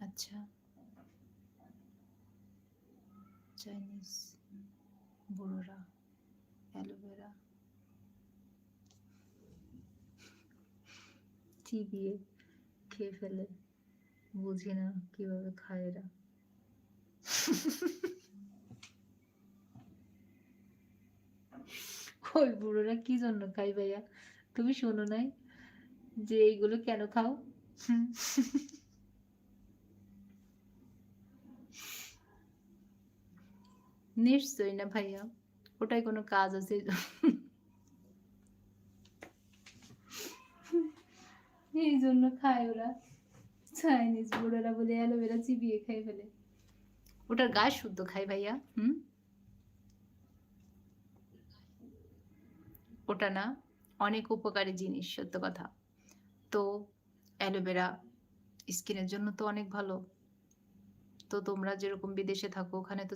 আচ্ছা। চাইনিজ বুড়োরা, অ্যালোভেরা। চিবিয়ে খেয়ে ফেলে, বুঝি না কীভাবে খায় এরা। ওই বুড়োরা কি জন্য খাই ভাইয়া? তুমি শোনো নাই যে এইগুলো কেন খাও? নিশ্চয়ই না ভাইয়া, ওটাই কোনো কাজ আছে। এই জন্য খায় ওরা। চাইনিজ বুড়োরা বলে অ্যালোভেরা চিবিয়ে খাই ফেলে। ওটার গাছ শুদ্ধ খাই ভাইয়া, হুম? ওটা না, অনেক উপকারী জিনিস, সত্য কথা। তো অ্যালোভেরা স্কিনের জন্য তো অনেক ভালো। তো তোমরা যেরকম বিদেশে থাকো, ওখানে তো